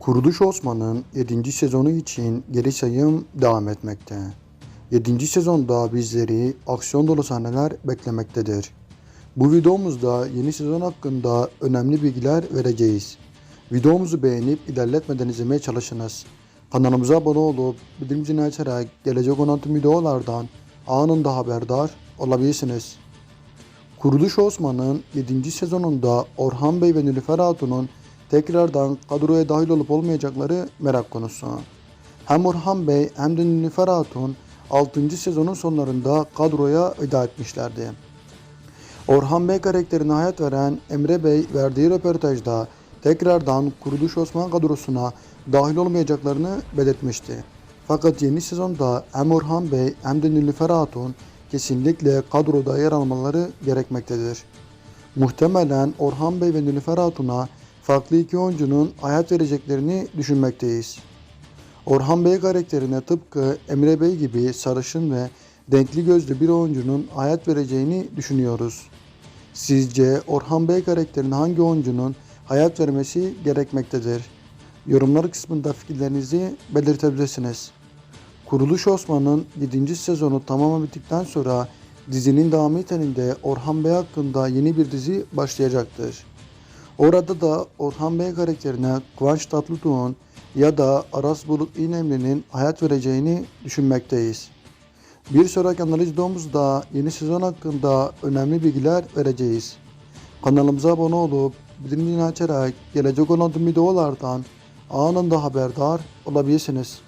Kuruluş Osman'ın 7. sezonu için geri sayım devam etmekte. 7. sezonda bizleri aksiyon dolu sahneler beklemektedir. Bu videomuzda yeni sezon hakkında önemli bilgiler vereceğiz. Videomuzu beğenip ilerletmeden izlemeye çalışınız. Kanalımıza abone olup bildirim zilini açarak gelecek olan tüm videolardan anında haberdar olabilirsiniz. Kuruluş Osman'ın 7. sezonunda Orhan Bey ve Nilüfer Hatun'un tekrardan kadroya dahil olup olmayacakları merak konusu. Hem Orhan Bey hem de Nilüfer Hatun 6. sezonun sonlarında kadroya veda etmişlerdi. Orhan Bey karakterine hayat veren Emre Bey verdiği röportajda tekrardan Kuruluş Osman kadrosuna dahil olmayacaklarını belirtmişti. Fakat yeni sezonda hem Orhan Bey hem de Nilüfer Hatun kesinlikle kadroda yer almaları gerekmektedir. Muhtemelen Orhan Bey ve Nilüfer Hatun'a farklı iki oyuncunun hayat vereceklerini düşünmekteyiz. Orhan Bey karakterine tıpkı Emre Bey gibi sarışın ve renkli gözlü bir oyuncunun hayat vereceğini düşünüyoruz. Sizce Orhan Bey karakterine hangi oyuncunun hayat vermesi gerekmektedir? Yorumlar kısmında fikirlerinizi belirtebilirsiniz. Kuruluş Osman'ın 7. sezonu tamamen bittikten sonra dizinin devamı niteliğinde Orhan Bey hakkında yeni bir dizi başlayacaktır. Orada da Orhan Bey karakterine Kıvanç Tatlıtuğ'un ya da Aras Bulut İynemli'nin hayat vereceğini düşünmekteyiz. Bir sonraki analiz videomuzda yeni sezon hakkında önemli bilgiler vereceğiz. Kanalımıza abone olup bildirimini açarak gelecek olan tüm videolardan anında haberdar olabilirsiniz.